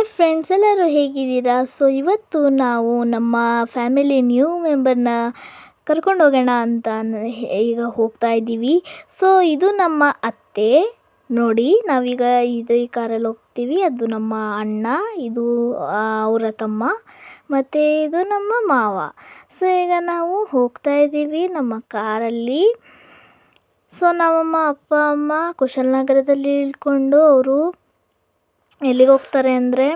Hi friends ಎಲ್ಲರೂ ಹೇಗಿದ್ದೀರಾ? So ಇವತ್ತು ನಾವು ನಮ್ಮ ಫ್ಯಾಮಿಲಿ ನ್ಯೂ ಮೆಂಬರ್ನ ಕರ್ಕೊಂಡು ಹೋಗೋಣ ಅಂತ ಈಗ ಹೋಗ್ತಾ ಇದ್ದೀವಿ. ಸೊ ಇದು ನಮ್ಮ ಅತ್ತೆ. ನೋಡಿ, ನಾವೀಗ ಇದು ಈ ಕಾರಲ್ಲಿ ಹೋಗ್ತೀವಿ. ಅದು ನಮ್ಮ ಅಣ್ಣ, ಇದು ಅವರ ತಮ್ಮ, ಮತ್ತು ಇದು ನಮ್ಮ ಮಾವ. ಸೊ ಈಗ ನಾವು ಹೋಗ್ತಾ ಇದ್ದೀವಿ ನಮ್ಮ ಕಾರಲ್ಲಿ ಸೊ ನಮ್ಮಮ್ಮ ಅಪ್ಪ, ಅಮ್ಮ ಕುಶಾಲನಗರದಲ್ಲಿ ಇಳ್ಕೊಂಡು ಅವರು ಎಲ್ಲಿಗೆ ಹೋಗ್ತಾರೆ ಅಂದರೆ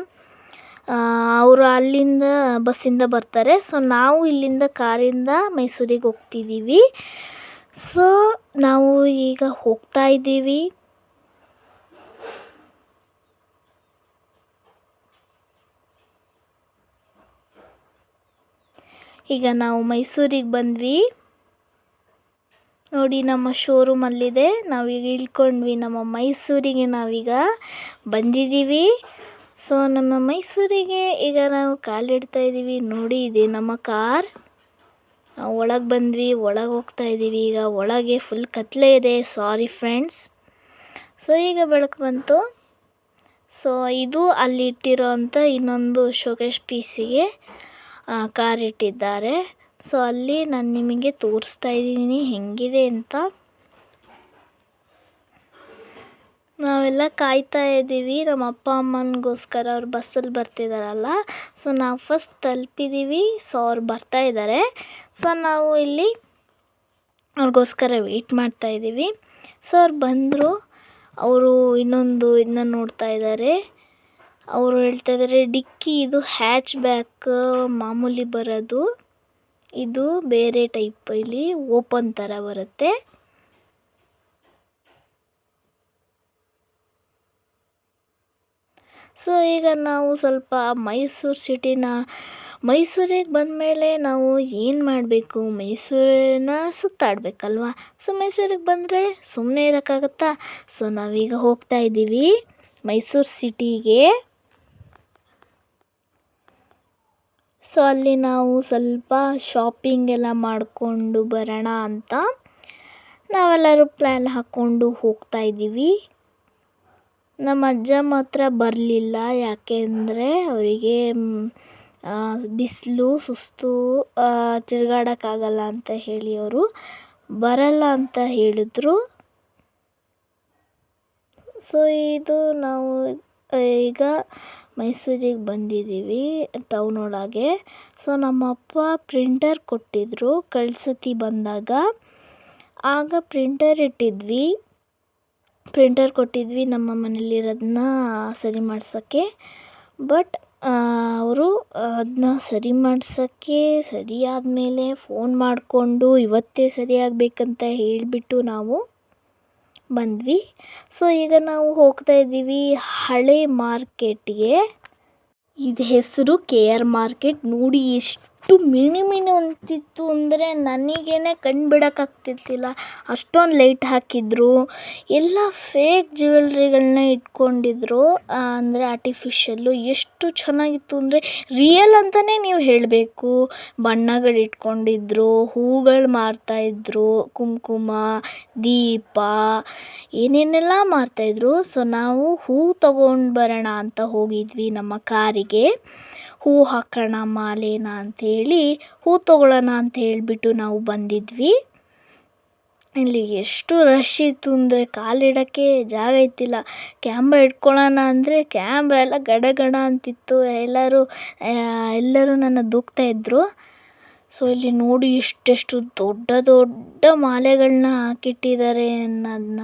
ಅವರು ಅಲ್ಲಿಂದ ಬಸ್ಸಿಂದ ಬರ್ತಾರೆ. ಸೊ ನಾವು ಇಲ್ಲಿಂದ ಕಾರಿಂದ ಮೈಸೂರಿಗೆ ಹೋಗ್ತಿದ್ದೀವಿ. ಸೊ ನಾವು ಈಗ ಹೋಗ್ತಾ ಇದ್ದೀವಿ. ಈಗ ನಾವು ಮೈಸೂರಿಗೆ ಬಂದ್ವಿ. ನೋಡಿ ನಮ್ಮ ಶೋರೂಮ್ ಅಲ್ಲಿದೆ. ನಾವೀಗ ಇಳ್ಕೊಂಡ್ವಿ ನಮ್ಮ ಮೈಸೂರಿಗೆ ನಾವೀಗ ಬಂದಿದ್ದೀವಿ. ಸೊ ನಮ್ಮ ಮೈಸೂರಿಗೆ ಈಗ ನಾವು ಕಾಲಿಡ್ತಾ ಇದ್ದೀವಿ. ನೋಡಿ, ಇದೆ ನಮ್ಮ ಕಾರ್. ಒಳಗೆ ಬಂದ್ವಿ, ಒಳಗೆ ಹೋಗ್ತಾ ಇದ್ದೀವಿ. ಈಗ ಒಳಗೆ ಫುಲ್ ಕತ್ಲೆ ಇದೆ. ಸಾರಿ ಫ್ರೆಂಡ್ಸ್ ಸೊ ಈಗ ಬೆಳಕು ಬಂತು. ಸೊ ಇದು ಅಲ್ಲಿ ಇಟ್ಟಿರೋ ಅಂಥ ಇನ್ನೊಂದು ಶೋಕೇಶ್ ಪೀಸಿಗೆ ಕಾರ್ ಇಟ್ಟಿದ್ದಾರೆ. ಸೊ ಅಲ್ಲಿ ನಾನು ನಿಮಗೆ ತೋರಿಸ್ತಾ ಇದ್ದೀನಿ ಹೆಂಗಿದೆ ಅಂತ. ನಾವೆಲ್ಲ ಕಾಯ್ತಾ ಇದ್ದೀವಿ. ನಮ್ಮ ಅಪ್ಪ ಅಮ್ಮನಿಗೋಸ್ಕರ ಅವ್ರು ಬಸ್ಸಲ್ಲಿ ಬರ್ತಿದ್ದಾರಲ್ಲ ಸೊ ನಾವು ಫಸ್ಟ್ ತಲುಪಿದ್ದೀವಿ ಸೊ ಅವ್ರು ಬರ್ತಾ ಇದ್ದಾರೆ ಸೊ ನಾವು ಇಲ್ಲಿ ಅವ್ರಿಗೋಸ್ಕರ ವೆಯ್ಟ್ ಮಾಡ್ತಾ ಇದ್ದೀವಿ. ಸೊ ಅವ್ರು ಬಂದರು. ಅವರು ಇನ್ನೊಂದು ಇದನ್ನ ನೋಡ್ತಾ ಇದ್ದಾರೆ ಅವರು ಹೇಳ್ತಾ ಇದ್ದಾರೆ ಡಿಕ್ಕಿ, ಇದು ಹ್ಯಾಚ್ ಬ್ಯಾಕ್ ಮಾಮೂಲಿ ಬರೋದು. ಇದು ಬೇರೆ ಟೈಪ್ ಇಲ್ಲಿ ಓಪನ್ ಥರ ಬರುತ್ತೆ. ಸೊ ಈಗ ನಾವು ಸ್ವಲ್ಪ ಮೈಸೂರು ಸಿಟಿನ, ಮೈಸೂರಿಗೆ ಬಂದಮೇಲೆ ನಾವು ಏನು ಮಾಡಬೇಕು? ಮೈಸೂರಿನ ಸುತ್ತಾಡಬೇಕಲ್ವಾ ಸೊ ಮೈಸೂರಿಗೆ ಬಂದರೆ ಸುಮ್ಮನೆ ಇರೋಕ್ಕಾಗತ್ತಾ? ಸೊ ನಾವೀಗ ಹೋಗ್ತಾ ಇದ್ದೀವಿ ಮೈಸೂರು ಸಿಟಿಗೆ. ಸೊ ಅಲ್ಲಿ ನಾವು ಸ್ವಲ್ಪ ಶಾಪಿಂಗ್ ಎಲ್ಲ ಮಾಡಿಕೊಂಡು ಬರೋಣ ಅಂತ ನಾವೆಲ್ಲರೂ ಪ್ಲ್ಯಾನ್ ಹಾಕ್ಕೊಂಡು ಹೋಗ್ತಾ ಇದ್ದೀವಿ. ನಮ್ಮ ಅಜ್ಜ ಮಾತ್ರ ಬರಲಿಲ್ಲ, ಯಾಕೆಂದರೆ ಅವರಿಗೆ ಬಿಸಿಲು, ಸುಸ್ತು ತಿರ್ಗಾಡೋಕ್ಕಾಗಲ್ಲ ಅಂತ ಹೇಳಿ ಅವರು ಬರಲ್ಲ ಅಂತ ಹೇಳಿದ್ರು. ಸೊ ಇದು ನಾವು ಈಗ ಮೈಸೂರಿಗೆ ಬಂದಿದ್ದೀವಿ ಟೌನ್ ಒಳಗೆ ಸೊ ನಮ್ಮ ಅಪ್ಪ ಪ್ರಿಂಟರ್ ಕೊಟ್ಟಿದ್ದರು ಕಳ್ಸತಿ ಬಂದಾಗ. ಆಗ ಪ್ರಿಂಟರ್ ಇಟ್ಟಿದ್ವಿ. ಪ್ರಿಂಟರ್ ಕೊಟ್ಟಿದ್ವಿ ನಮ್ಮ ಮನೇಲಿರೋದನ್ನ ಸರಿ ಮಾಡ್ಸೋಕ್ಕೆ. ಬಟ್ ಅವರು ಅದನ್ನ ಸರಿ ಮಾಡ್ಸೋಕ್ಕೆ ಸರಿ ಆದಮೇಲೆ ಫೋನ್ ಮಾಡಿಕೊಂಡು ಇವತ್ತೇ ಸರಿಯಾಗಬೇಕಂತ ಹೇಳಿಬಿಟ್ಟು ನಾವು ಬಂದ್ವಿ. ಸೊ ಈಗ ನಾವು ಹೋಗ್ತಾ ಇದ್ದೀವಿ ಹಳೆ ಮಾರ್ಕೆಟ್ಗೆ. ಇದು ಹೆಸರು ಕೆ ಆರ್ ಮಾರ್ಕೆಟ್. ನೋಡಿ ಎಷ್ಟು ಮಿಣಿ ಮಿಣಿ ಅಂತಿತ್ತು ಅಂದರೆ ನನಗೇನೆ ಕಣ್ಣು ಬಿಡೋಕ್ಕಾಗ್ತಿರ್ಲಿಲ್ಲ ಅಷ್ಟೊಂದು ಲೈಟ್ ಹಾಕಿದ್ರು. ಎಲ್ಲ ಫೇಕ್ ಜ್ಯುವೆಲ್ರಿಗಳನ್ನ ಇಟ್ಕೊಂಡಿದ್ರು. ಅಂದರೆ ಆರ್ಟಿಫಿಷಿಯಲ್ಲು ಎಷ್ಟು ಚೆನ್ನಾಗಿತ್ತು ಅಂದರೆ ರಿಯಲ್ ಅಂತಲೇ ನೀವು ಹೇಳಬೇಕು. ಬಣ್ಣಗಳು ಇಟ್ಕೊಂಡಿದ್ರು, ಹೂಗಳು ಮಾರ್ತಾಯಿದ್ರು ಕುಂಕುಮ, ದೀಪ, ಏನೇನೆಲ್ಲ ಮಾರ್ತಾಯಿದ್ರು ಸೊ ನಾವು ಹೂ ತಗೊಂಡು ಬರೋಣ ಅಂತ ಹೋಗಿದ್ವಿ ನಮ್ಮ ಕಾರಿಗೆ. ಹೂ ಹಾಕೋಣ ಮಾಲೆನ ಅಂಥೇಳಿ ಹೂ ತೊಗೊಳ್ಳೋಣ ಅಂತ ಹೇಳಿಬಿಟ್ಟು ನಾವು ಬಂದಿದ್ವಿ. ಇಲ್ಲಿ ಎಷ್ಟು ರಶ್ ಇತ್ತು ಅಂದರೆ ಕಾಲಿಡೋಕ್ಕೆ ಜಾಗ ಇತ್ತಿಲ್ಲ ಕ್ಯಾಮ್ರಾ ಇಟ್ಕೊಳ್ಳೋಣ ಅಂದರೆ ಕ್ಯಾಮ್ರಾ ಎಲ್ಲ ಗಡಗಡ ಗಡ ಅಂತಿತ್ತು. ಎಲ್ಲರೂ ಎಲ್ಲರೂ ನನ್ನ ದೂಕ್ತಾ ಇದ್ದರು ಸೊ ಇಲ್ಲಿ ನೋಡಿ ಎಷ್ಟೆಷ್ಟು ದೊಡ್ಡ ದೊಡ್ಡ ಮಾಲೆಗಳನ್ನ ಹಾಕಿಟ್ಟಿದ್ದಾರೆ ಅನ್ನೋದನ್ನ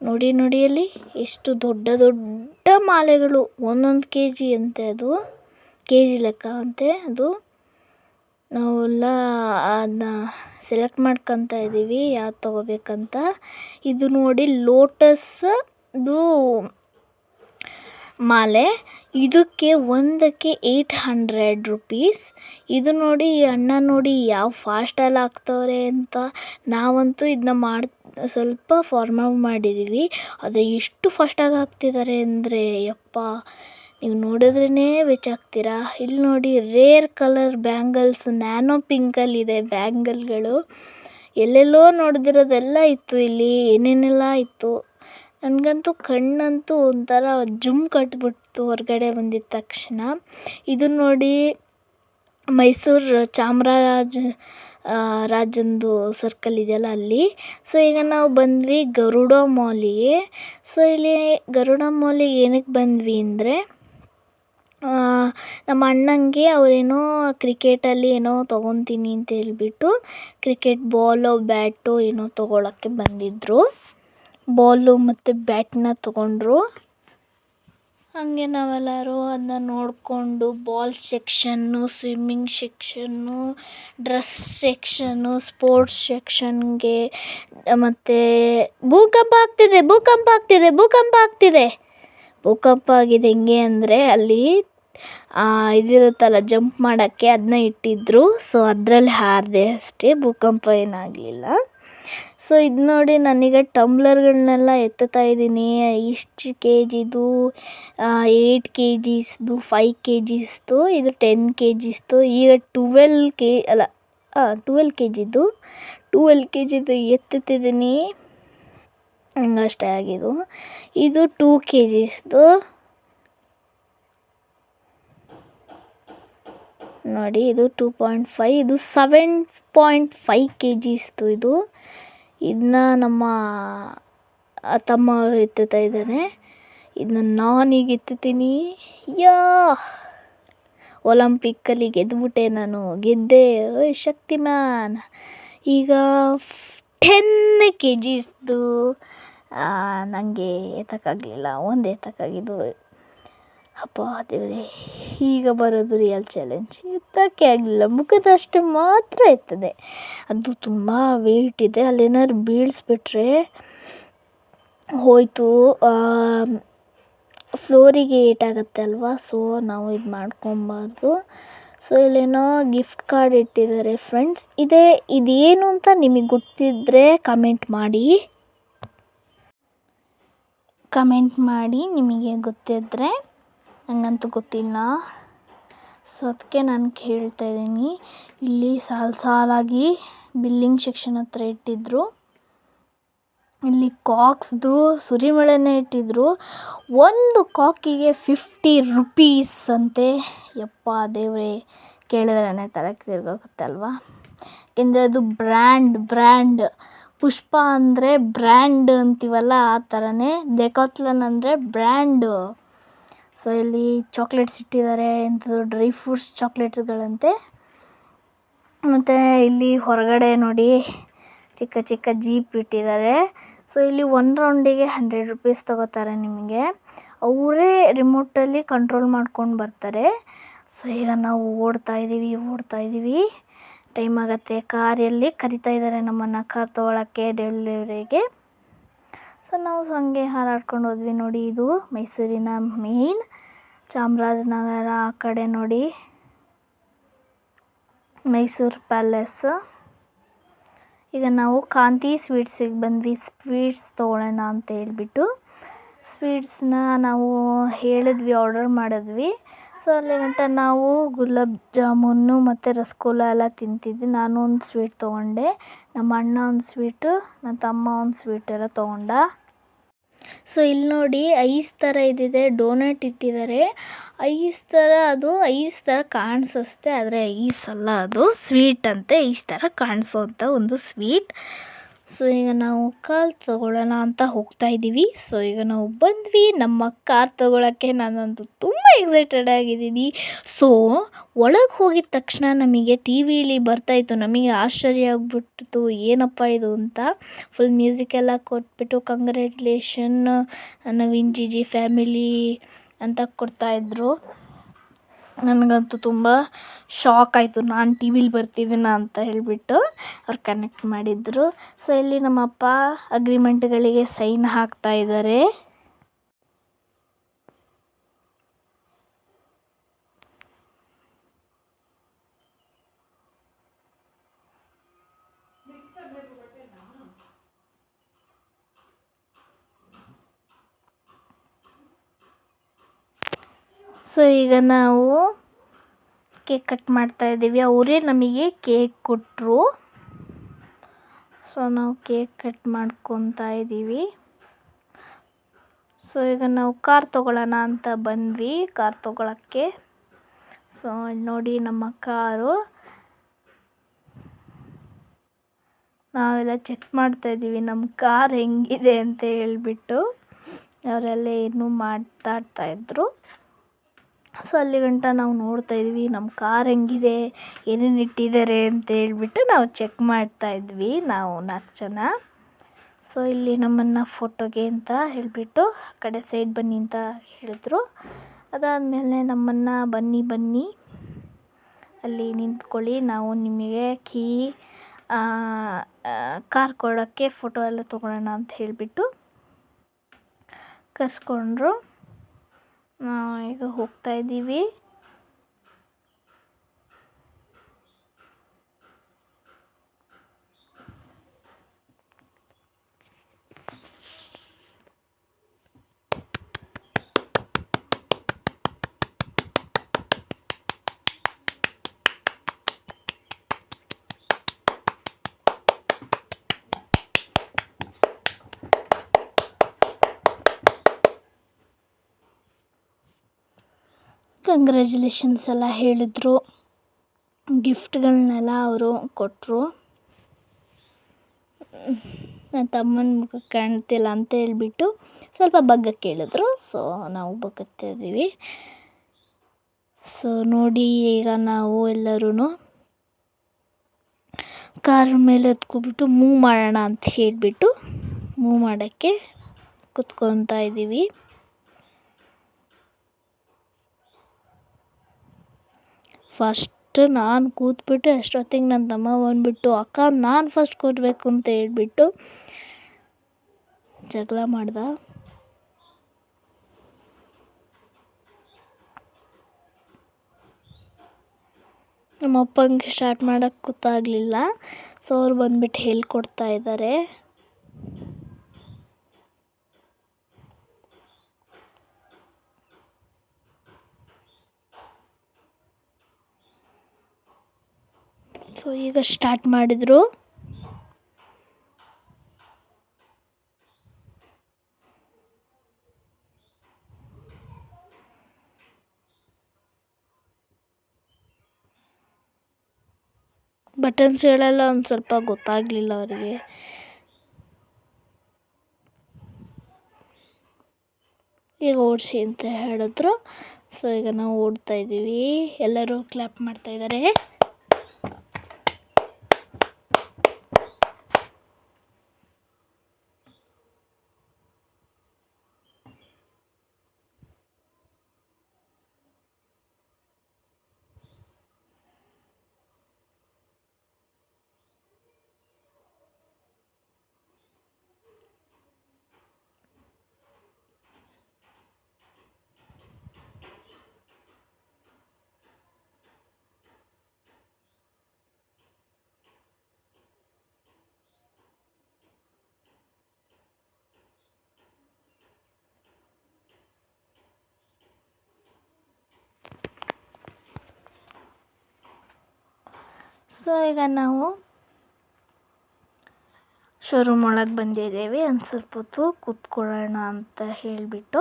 ನೋಡಿ ನೋಡಿ ಅಲ್ಲಿ ಎಷ್ಟು ದೊಡ್ಡ ದೊಡ್ಡ ಮಾಲೆಗಳು ಒಂದೊಂದು ಕೆ ಜಿ ಅಂತೆ ಅದು. ಕೆ ಜಿ ಲೆಕ್ಕ ಅಂತೆ ಅದು. ನಾವೆಲ್ಲ ಅದನ್ನ ಸೆಲೆಕ್ಟ್ ಮಾಡ್ಕೊತಾ ಇದ್ದೀವಿ, ಯಾವ್ದು ತೊಗೋಬೇಕಂತ. ಇದು ನೋಡಿ ಲೋಟಸ್ದು ಮಾಲೆ. ಇದಕ್ಕೆ ಒಂದಕ್ಕೆ ಏಯ್ಟ್ ಹಂಡ್ರೆಡ್ ರುಪೀಸ್ ಇದು ನೋಡಿ ಈ ಅಣ್ಣ ನೋಡಿ ಯಾವ ಫಾಸ್ಟಲ್ಲಿ ಹಾಕ್ತವ್ರೆ ಅಂತ. ನಾವಂತೂ ಇದನ್ನ ಮಾಡಿ, ಸ್ವಲ್ಪ ಫಾರ್ಮಾಗಿ ಮಾಡಿದ್ದೀವಿ ಅದು ಎಷ್ಟು ಫಾಸ್ಟಾಗಿ ಹಾಕ್ತಿದ್ದಾರೆ ಅಂದರೆ, ಯಪ್ಪ, ನೀವು ನೋಡಿದ್ರೇ ಬೆಚ್ಚಾಗ್ತೀರಾ ಇಲ್ಲಿ ನೋಡಿ ರೇರ್ ಕಲರ್ ಬ್ಯಾಂಗಲ್ಸ್ ನ್ಯಾನೋ ಪಿಂಕಲ್ಲಿದೆ ಬ್ಯಾಂಗಲ್ಗಳು ಎಲ್ಲೆಲ್ಲೋ ನೋಡ್ದಿರೋದೆಲ್ಲ ಇತ್ತು ಇಲ್ಲಿ. ಏನೇನೆಲ್ಲ ಇತ್ತು? ನನಗಂತೂ ಕಣ್ಣಂತೂ ಒಂಥರ ಜುಮ್ ಕಟ್ಬಿಟ್ಟು ಹೊರಗಡೆ ಬಂದಿದ್ದ ತಕ್ಷಣ. ಇದು ನೋಡಿ ಮೈಸೂರು ಚಾಮರಾಜ ರಾಜಂದು ಸರ್ಕಲ್ ಇದೆಯಲ್ಲ ಅಲ್ಲಿ. ಸೊ ಈಗ ನಾವು ಬಂದ್ವಿ ಗರುಡ ಮಾಲಿಗೆ ಸೊ ಇಲ್ಲಿ ಗರುಡ ಮಾಲಿಗೆ ಏನಕ್ಕೆ ಬಂದ್ವಿ ಅಂದರೆ ನಮ್ಮ ಅಣ್ಣಂಗೆ ಅವರೇನೋ ಕ್ರಿಕೆಟಲ್ಲಿ ಏನೋ ತೊಗೊತೀನಿ ಅಂತ ಹೇಳ್ಬಿಟ್ಟು ಕ್ರಿಕೆಟ್ ಬಾಲು ಬ್ಯಾಟು ಏನೋ ತೊಗೊಳಕ್ಕೆ ಬಂದಿದ್ದರು ಬಾಲು ಮತ್ತು ಬ್ಯಾಟನ್ನ ತಗೊಂಡ್ರು. ಹಾಗೆ ನಾವೆಲ್ಲರೂ ಅದನ್ನ ನೋಡಿಕೊಂಡು ball section swimming section dress section sports ಸೆಕ್ಷನ್ಗೆ ಮತ್ತು ಭೂಕಂಪ ಆಗ್ತಿದೆ ಭೂಕಂಪ ಆಗ್ತಿದೆ ಭೂಕಂಪ ಆಗ್ತಿದೆ. ಭೂಕಂಪ ಆಗಿದೆ ಹೆಂಗೆ ಅಂದರೆ ಅಲ್ಲಿ ಇದಿರುತ್ತಲ್ಲ ಜಂಪ್ ಮಾಡೋಕ್ಕೆ ಅದನ್ನ ಇಟ್ಟಿದ್ದರು ಸೊ ಅದರಲ್ಲಿ ಹಾರಿದೆ ಅಷ್ಟೇ, ಭೂಕಂಪ ಏನಾಗಲಿಲ್ಲ. ಸೊ ಇದು ನೋಡಿ ನಾನೀಗ ಟಂಬ್ಲರ್ಗಳನ್ನೆಲ್ಲ ಎತ್ತುತ್ತಾ ಇದ್ದೀನಿ. ಇಷ್ಟು ಕೆ ಜಿದು ಏಯ್ಟ್ ಕೆ ಜಿಸ್ದು ಫೈ ಕೆ ಜಿಸ್ದು ಇದು ಟೆನ್ ಕೆ ಜಿಸ್ದು ಈಗ ಟುವೆಲ್ ಕೆ, ಅಲ್ಲ ಟುವೆಲ್ ಕೆ ಜಿದು ಟುವೆಲ್ ಕೆ ಜಿದು ಎತ್ತುತ್ತಿದ್ದೀನಿ ಹಂಗಷ್ಟೇ ಆಗಿದ್ದು. ಇದು ಟೂ ಕೆ ಜಿಸ್ದು ನೋಡಿ, ಇದು ಟೂ ಪಾಯಿಂಟ್ ಫೈವ್, ಇದು ಸೆವೆನ್ ಪಾಯಿಂಟ್ ಫೈ ಕೆ ಜಿಸ್ದು ಇದು. ಇದನ್ನ ನಮ್ಮ ತಮ್ಮ ಎತ್ತುತ್ತಾ ಇದ್ದಾನೆ. ಇದನ್ನ ನಾನೀಗ ಎತ್ತುತ್ತೀನಿ. ಯಾ! ಒಲಂಪಿಕ್ಕಲ್ಲಿ ಗೆದ್ದುಬಿಟ್ಟೆ ನಾನು. ಗೆದ್ದೆ. ಓಯ್, ಶಕ್ತಿಮಾನ್. ಈಗ ಟೆನ್ ಕೆ ಜಿಸ್ದು ನನಗೆ ಎತ್ತಕ್ಕಾಗಲಿಲ್ಲ. ಒಂದು ಎತ್ತಕ್ಕಾಗಿದ್ದು. ಅಪ್ಪ ದೇವರೇ, ಈಗ ಬರೋದು ರಿಯಲ್ ಚಾಲೆಂಜ್ ಎತ್ತಕ್ಕೆ ಆಗಲಿಲ್ಲ ಮುಖದಷ್ಟು ಮಾತ್ರ ಎತ್ತದೆ. ಅದು ತುಂಬ ವೇಯ್ಟ್ ಇದೆ, ಅಲ್ಲೇನಾದ್ರು ಬೀಳಿಸ್ಬಿಟ್ರೆ ಹೋಯಿತು. ಫ್ಲೋರಿಗೆ ಏಟಾಗುತ್ತೆ ಅಲ್ವಾ? ಸೊ ನಾವು ಇದು ಮಾಡ್ಕೊಬಾರ್ದು. ಸೊ ಇಲ್ಲೇನೋ ಗಿಫ್ಟ್ ಕಾರ್ಡ್ ಇಟ್ಟಿದ್ದಾರೆ ಫ್ರೆಂಡ್ಸ್ ಇದೇ, ಇದೇನು ಅಂತ ನಿಮಗೆ ಗೊತ್ತಿದ್ದರೆ ಕಮೆಂಟ್ ಮಾಡಿ. ಕಮೆಂಟ್ ಮಾಡಿ ನಿಮಗೆ ಗೊತ್ತಿದ್ದರೆ ನನಗಂತೂ ಗೊತ್ತಿಲ್ಲ. ಸೊ ಅದಕ್ಕೆ ನಾನು ಕೇಳ್ತಾ ಇದ್ದೀನಿ. ಇಲ್ಲಿ ಸಾಲು ಸಾಲಾಗಿ ಬಿಲ್ಲಿಂಗ್ ಸೆಕ್ಷನ್ ಹತ್ರ ಇಟ್ಟಿದ್ದರು ಇಲ್ಲಿ ಕಾಕ್ಸ್ದು ಸುರಿಮಳೆನೇ ಇಟ್ಟಿದ್ದರು ಒಂದು ಕಾಕಿಗೆ ಫಿಫ್ಟಿ ರುಪೀಸ್ ಅಂತೆ. ಯಪ್ಪ ದೇವರೇ. ಕೇಳಿದ್ರೆ ತಲೆ ತಿರ್ಗೋಗುತ್ತೆ ಅಲ್ವಾ? ಏಕೆಂದರೆ ಅದು ಬ್ರ್ಯಾಂಡ್ ಬ್ರ್ಯಾಂಡ್. ಪುಷ್ಪ ಅಂದರೆ ಬ್ರ್ಯಾಂಡ್ ಅಂತೀವಲ್ಲ ಆ ಥರನೇ ಡೆಕಾತ್ಲನ್ ಅಂದರೆ ಬ್ರ್ಯಾಂಡು. ಸೊ ಇಲ್ಲಿ ಚಾಕ್ಲೇಟ್ಸ್ ಇಟ್ಟಿದ್ದಾರೆ, ಇಂಥದ್ದು ಡ್ರೈ ಫ್ರೂಟ್ಸ್ ಚಾಕ್ಲೇಟ್ಸ್ಗಳಂತೆ. ಮತ್ತು ಇಲ್ಲಿ ಹೊರಗಡೆ ನೋಡಿ ಚಿಕ್ಕ ಚಿಕ್ಕ ಜೀಪ್ ಇಟ್ಟಿದ್ದಾರೆ. ಸೊ ಇಲ್ಲಿ ಒನ್ ರೌಂಡಿಗೆ ಹಂಡ್ರೆಡ್ ರುಪೀಸ್ ತಗೋತಾರೆ ನಿಮಗೆ. ಅವರೇ ರಿಮೋಟಲ್ಲಿ ಕಂಟ್ರೋಲ್ ಮಾಡ್ಕೊಂಡು ಬರ್ತಾರೆ. ಸೊ ಈಗ ನಾವು ಓಡ್ತಾ ಇದ್ದೀವಿ ಓಡ್ತಾ ಇದ್ದೀವಿ ಟೈಮ್ ಆಗುತ್ತೆ. ಕಾರಲ್ಲಿ ಕರಿತಾ ಇದ್ದಾರೆ ನಮ್ಮನ್ನು? ಕಾರ್ ತೊಗೊಳಕ್ಕೆ ಡೆಲಿವರಿಗೆ ಸೊ ನಾವು ಹಾಗೆ ಹಾರಾಡ್ಕೊಂಡು ಹೋದ್ವಿ ನೋಡಿ. ಇದು ಮೈಸೂರಿನ ಮೇನ್ ಚಾಮರಾಜನಗರ ಆ ಕಡೆ ನೋಡಿ. ಮೈಸೂರು ಪ್ಯಾಲೇಸ್ ಈಗ ನಾವು ಕಾಂತಿ ಸ್ವೀಟ್ಸಿಗೆ ಬಂದ್ವಿ. ಸ್ವೀಟ್ಸ್ ತೊಗೊಳ್ಳೋಣ ಅಂತ ಹೇಳ್ಬಿಟ್ಟು ಸ್ವೀಟ್ಸ್ನ ನಾವು ಹೇಳಿದ್ವಿ ಆರ್ಡರ್ ಮಾಡಿದ್ವಿ. ಸೊ ಅಲ್ಲಿ ಗಂಟ ನಾವು ಗುಲಾಬ್ ಜಾಮೂನು ಮತ್ತು ರಸಗುಲ್ಲ ಎಲ್ಲ ತಿಂತಿದ್ವಿ. ನಾನು ಒಂದು ಸ್ವೀಟ್ ತೊಗೊಂಡೆ, ನಮ್ಮ ಅಣ್ಣ ಒಂದು ಸ್ವೀಟು ನನ್ನ ತಮ್ಮ ಒಂದು ಸ್ವೀಟ್ ಎಲ್ಲ ತೊಗೊಂಡ. ಸೊ ಇಲ್ಲಿ ನೋಡಿ ಐಸ್ ಥರ ಇದಿದೆ, ಡೋನಟ್ ಇಟ್ಟಿದ್ದಾರೆ. ಐಸ್ ಥರ ಅದು, ಐಸ್ ಥರ ಕಾಣಿಸುತ್ತೆ, ಆದರೆ ಐಸ್ ಅಲ್ಲ ಅದು. ಸ್ವೀಟ್ ಅಂತೆ, ಐಸ್ ಥರ ಕಾಣಿಸೋ ಒಂದು ಸ್ವೀಟ್. ಸೊ ಈಗ ನಾವು ಕಾರ್ ತಗೊಳ್ಳೋಣ ಅಂತ ಹೋಗ್ತಾ ಇದ್ದೀವಿ. ಸೊ ಈಗ ನಾವು ಬಂದ್ವಿ. ನಮ್ಮ ಕಾರ್ ತೊಗೊಳಕ್ಕೆ ನಾನಂತೂ ತುಂಬ ಎಕ್ಸೈಟೆಡ್ ಆಗಿದ್ದೀನಿ. ಸೊ ಒಳಗೆ ಹೋಗಿದ ತಕ್ಷಣ ನಮಗೆ ಟಿ ವಿಲಿ ಬರ್ತಾಯಿತ್ತು ನಮಗೆ ಆಶ್ಚರ್ಯ ಆಗಿಬಿಟ್ಟಿತ್ತು. ಏನಪ್ಪ ಇದು ಅಂತ. ಫುಲ್ ಮ್ಯೂಸಿಕ್ ಎಲ್ಲ ಕೊಟ್ಬಿಟ್ಟು ಕಂಗ್ರ್ಯಾಚುಲೇಷನ್ ನವೀನ್ ಜಿ ಫ್ಯಾಮಿಲಿ ಅಂತ ಕೊಡ್ತಾಯಿದ್ರು ನನಗಂತೂ ತುಂಬ ಶಾಕ್ ಆಯಿತು. ನಾನು ಟಿ ವಿಲಿ ಬರ್ತಿದ್ದೀನ ಅಂತ ಹೇಳಿಬಿಟ್ಟು ಅವ್ರು ಕನೆಕ್ಟ್ ಮಾಡಿದ್ರು. ಸೊ ಇಲ್ಲಿ ನಮ್ಮಪ್ಪ ಅಗ್ರಿಮೆಂಟ್ಗಳಿಗೆ ಸೈನ್ ಹಾಕ್ತಾ ಇದ್ದಾರೆ ಸೊ ಈಗ ನಾವು ಕೇಕ್ ಕಟ್ ಮಾಡ್ತಾ ಇದ್ದೀವಿ. ಅವರೇ ನಮಗೆ ಕೇಕ್ ಕೊಟ್ಟರು ಸೊ ನಾವು ಕೇಕ್ ಕಟ್ ಮಾಡ್ಕೊತಾ ಇದ್ದೀವಿ. ಸೊ ಈಗ ನಾವು ಕಾರ್ ತೊಗೊಳ್ಳೋಣ ಅಂತ ಬಂದ್ವಿ ಕಾರ್ ತೊಗೊಳಕ್ಕೆ ಸೊ ನೋಡಿ ನಮ್ಮ ಕಾರು. ನಾವೆಲ್ಲ ಚೆಕ್ ಮಾಡ್ತಾ ಇದ್ದೀವಿ, ನಮ್ಮ ಕಾರ್ ಹೆಂಗಿದೆ ಅಂತ ಹೇಳ್ಬಿಟ್ಟು. ಅವರೆಲ್ಲ ಏನೂ ಮಾತಾಡ್ತಾ ಇದ್ರು. ಸೊ ಅಲ್ಲಿ ಗಂಟ ನಾವು ನೋಡ್ತಾ ಇದ್ವಿ ನಮ್ಮ ಕಾರ್ ಹೆಂಗಿದೆ, ಏನೇನು ಇಟ್ಟಿದ್ದಾರೆ ಅಂತ ಹೇಳ್ಬಿಟ್ಟು ನಾವು ಚೆಕ್ ಮಾಡ್ತಾ ಇದ್ವಿ, ನಾವು ನಾಲ್ಕು ಜನ. ಸೊ ಇಲ್ಲಿ ನಮ್ಮನ್ನು ಫೋಟೋಗೆ ಅಂತ ಹೇಳಿಬಿಟ್ಟು ಆ ಕಡೆ ಸೈಡ್ ಬನ್ನಿ ಅಂತ ಹೇಳಿದ್ರು. ಅದಾದಮೇಲೆ ನಮ್ಮನ್ನು ಬನ್ನಿ ಬನ್ನಿ, ಅಲ್ಲಿ ನಿಂತ್ಕೊಳ್ಳಿ, ನಾವು ನಿಮಗೆ ಕೀ ಕಾರ್ ಕೊಡೋಕ್ಕೆ ಫೋಟೋ ಎಲ್ಲ ತೊಗೊಳ್ಳೋಣ ಅಂತ ಹೇಳಿಬಿಟ್ಟು ಕರ್ಸ್ಕೊಂಡ್ರು. ಈಗ ಹೋಗ್ತಾ ಇದ್ದೀವಿ ಕಂಗ್ರ್ಯಾಚುಲೇಷನ್ಸ್ ಎಲ್ಲ ಹೇಳಿದರು. ಗಿಫ್ಟ್ಗಳನ್ನೆಲ್ಲ ಅವರು ಕೊಟ್ಟರು ನನ್ನ ತಮ್ಮನ ಮುಖ ಕಾಣ್ತಿಲ್ಲ ಅಂತ ಹೇಳಿಬಿಟ್ಟು ಸ್ವಲ್ಪ ಬಗ್ಗಕ್ಕೆ ಕೇಳಿದ್ರು. ಸೊ ನಾವು ಬಗ್ಗತ್ತಿದ್ದೀವಿ ಸೊ ನೋಡಿ ಈಗ ನಾವು ಎಲ್ಲರೂ ಕಾರ್ ಮೇಲೆ ಹತ್ಕೊಬಿಟ್ಟು ಮೂವ್ ಮಾಡೋಣ ಅಂತ ಹೇಳಿಬಿಟ್ಟು ಮೂವ್ ಮಾಡೋಕ್ಕೆ ಕುತ್ಕೊತಾ ಇದ್ದೀವಿ. ಫಸ್ಟ್ ನಾನು ಕೂತ್ಬಿಟ್ಟು ಅಷ್ಟೊತ್ತಿಗೆ ನನ್ನ ತಮ್ಮ ಬಂದುಬಿಟ್ಟು, ಅಕ್ಕ, ನಾನು ಫಸ್ಟ್ ಕೂತ್ಬೇಕು ಅಂತ ಹೇಳ್ಬಿಟ್ಟು ಜಗಳ ಮಾಡ್ದ. ನಮ್ಮ ಅಪ್ಪಂಗೆ ಸ್ಟಾರ್ಟ್ ಮಾಡೋಕ್ಕೆ ಗೊತ್ತಾಗಲಿಲ್ಲ ಸೊ ಅವ್ರು ಬಂದ್ಬಿಟ್ಟು ಹೇಳ್ಕೊಡ್ತಾ ಇದ್ದಾರೆ ಸೊ ಈಗ ಸ್ಟಾರ್ಟ್ ಮಾಡಿದರು. ಬಟನ್ಸ್ ಹೇಳೆಲ್ಲ ಒಂದು ಸ್ವಲ್ಪ ಗೊತ್ತಾಗಲಿಲ್ಲ ಅವರಿಗೆ. ಈಗ ಓಡಿಸಿ ಅಂತ ಹೇಳಿದ್ರು. ಸೊ ಈಗ ನಾವು ಓಡ್ತಾ ಇದ್ದೀವಿ ಎಲ್ಲರೂ ಕ್ಲಾಪ್ ಮಾಡ್ತಾ ಇದ್ದಾರೆ. ಸೊ, ಈಗ ನಾವು ಶೋರೂಮ್ ಒಳಗೆ ಬಂದಿದ್ದೇವೆ. ಒಂದು ಸ್ವಲ್ಪ ಹೊತ್ತು ಕೂತ್ಕೊಳ್ಳೋಣ ಅಂತ ಹೇಳಿಬಿಟ್ಟು.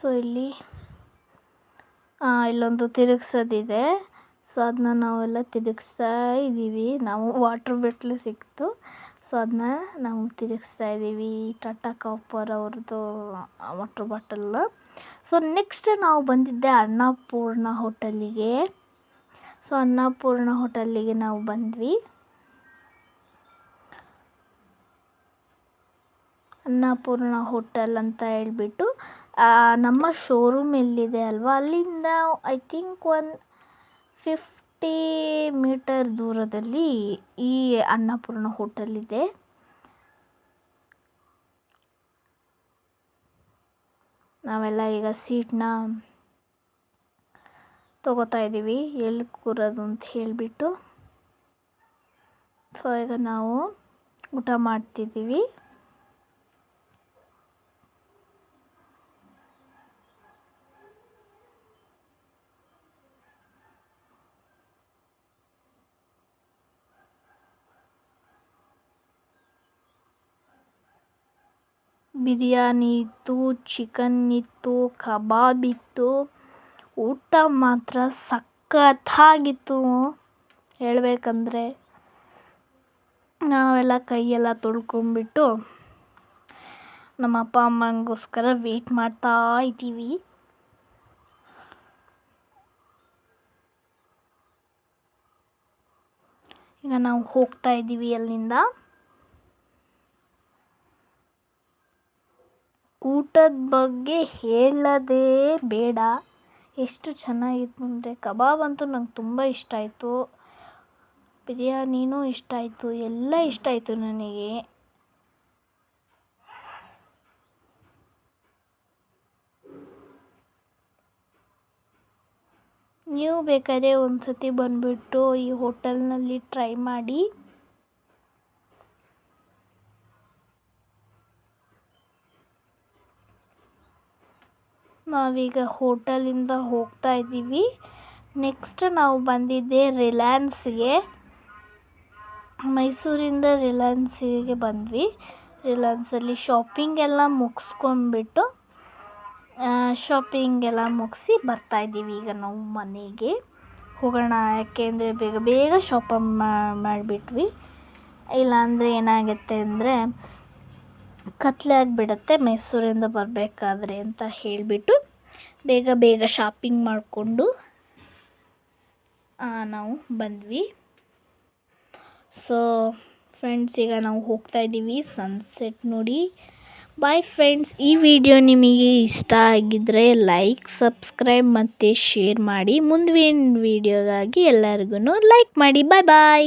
ಸೊ ಇಲ್ಲಿ ಇಲ್ಲೊಂದು ತಿರುಗ್ಸೋದಿದೆ. ಸೊ ಅದನ್ನ ನಾವೆಲ್ಲ ತಿರುಗಿಸ್ತಾ ಇದ್ದೀವಿ. ನಾವು ವಾಟ್ರ್ ಬಾಟ್ಲು ಸಿಕ್ತು. ಸೊ ಅದನ್ನ ನಾವು ತಿರುಗಿಸ್ತಾ ಇದ್ದೀವಿ. ಟಾಟಾ ಕಾಪರ್ ಅವ್ರದ್ದು ವಾಟ್ರ್ ಬಾಟಲ್ ಸೊ ನೆಕ್ಸ್ಟ್ ನಾವು ಬಂದಿದ್ದೆ ಅನ್ನಪೂರ್ಣ ಹೋಟೆಲಿಗೆ ಸೊ ಅನ್ನಪೂರ್ಣ ಹೋಟೆಲ್ಲಿಗೆ ನಾವು ಬಂದ್ವಿ. ಅನ್ನಪೂರ್ಣ ಹೋಟೆಲ್ ಅಂತ ಹೇಳ್ಬಿಟ್ಟು ನಮ್ಮ ಶೋರೂಮ್ ಎಲ್ಲಿದೆ ಅಲ್ವಾ? ಅಲ್ಲಿಂದ I think one fifty metre ದೂರದಲ್ಲಿ ಈ ಅನ್ನಪೂರ್ಣ ಹೋಟೆಲ್ ಇದೆ. ನಾವೆಲ್ಲ ಈಗ ಸೀಟನ್ನ ತೊಗೋತಾ ಇದ್ದೀವಿ ಎಲ್ಲಿ ಕೂರೋದು ಅಂತ ಹೇಳಿಬಿಟ್ಟು. ಸೊ ಈಗ ನಾವು ಊಟ ಮಾಡ್ತಿದ್ದೀವಿ. ಬಿರಿಯಾನಿ ಇತ್ತು ಚಿಕನ್ ಇತ್ತು ಕಬಾಬ್ ಇತ್ತು. ಊಟ ಮಾತ್ರ ಸಖತ್ತಾಗಿತ್ತು. ಹೇಳಬೇಕಂದ್ರೆ ನಾವೆಲ್ಲ ಕೈಯೆಲ್ಲ ತೊಳ್ಕೊಂಡ್ಬಿಟ್ಟು ನಮ್ಮ ಅಪ್ಪ ಅಮ್ಮನಿಗೋಸ್ಕರ ವೆಯ್ಟ್ ಮಾಡ್ತಾ ಇದ್ದೀವಿ. ಈಗ ನಾವು ಹೋಗ್ತಾ ಇದ್ದೀವಿ ಅಲ್ಲಿಂದ. ಊಟದ ಬಗ್ಗೆ ಹೇಳದೇ ಬೇಡ. ಎಷ್ಟು ಚೆನ್ನಾಗಿತ್ತು ಅಂದರೆ ಕಬಾಬ್ ಅಂತೂ ನಂಗೆ ತುಂಬ ಇಷ್ಟ ಆಯಿತು. ಬಿರಿಯಾನಿನೂ ಇಷ್ಟ ಆಯಿತು. ಎಲ್ಲ ಇಷ್ಟ ಆಯಿತು ನನಗೆ. ನೀವು ಬೇಕಾದ್ರೆ ಒಂದು ಸತಿ ಬಂದುಬಿಟ್ಟು ಈ ಹೋಟೆಲ್ನಲ್ಲಿ ಟ್ರೈ ಮಾಡಿ. ನಾವೀಗ ಹೋಟೆಲಿಂದ ಹೋಗ್ತಾ ಇದ್ದೀವಿ. ನೆಕ್ಸ್ಟ್ ನಾವು ಬಂದಿದ್ದೆ ರಿಲಯನ್ಸ್ಗೆ. ಮೈಸೂರಿಂದ ರಿಲಯನ್ಸಿಗೆ ಬಂದ್ವಿ. ರಿಲಯನ್ಸಲ್ಲಿ ಶಾಪಿಂಗ್ ಎಲ್ಲ ಮುಗಿಸ್ಕೊಂಡ್ಬಿಟ್ಟು ಶಾಪಿಂಗ್ ಎಲ್ಲ ಮುಗಿಸಿ ಬರ್ತಾಯಿದ್ದೀವಿ ಈಗ ನಾವು ಮನೆಗೆ. ಹೋಗೋಣ ಯಾಕೆಂದರೆ ಬೇಗ ಬೇಗ ಶಾಪಿಂಗ್ ಮಾಡಿಬಿಟ್ವಿ. ಇಲ್ಲಾಂದರೆ ಏನಾಗುತ್ತೆ ಅಂದರೆ ಕತ್ಲೆ ಆಗಿಬಿಡತ್ತೆ, ಮೈಸೂರಿಂದ ಬರಬೇಕಾದ್ರೆ ಅಂತ ಹೇಳಿಬಿಟ್ಟು ಬೇಗ ಬೇಗ ಶಾಪಿಂಗ್ ಮಾಡಿಕೊಂಡು ನಾವು ಬಂದ್ವಿ. ಸೊ ಫ್ರೆಂಡ್ಸ್ ಈಗ ನಾವು ಹೋಗ್ತಾ ಇದ್ದೀವಿ ಸನ್ಸೆಟ್ ನೋಡಿ. ಬಾಯ್ ಫ್ರೆಂಡ್ಸ್ ಈ ವಿಡಿಯೋ ನಿಮಗೆ ಇಷ್ಟ ಆಗಿದ್ದರೆ ಲೈಕ್ ಸಬ್ಸ್ಕ್ರೈಬ್ ಮತ್ತು ಶೇರ್ ಮಾಡಿ. ಮುಂದಿನ ವಿಡಿಯೋಗಾಗಿ ಎಲ್ಲರಿಗೂ ಲೈಕ್ ಮಾಡಿ. ಬಾಯ್ ಬಾಯ್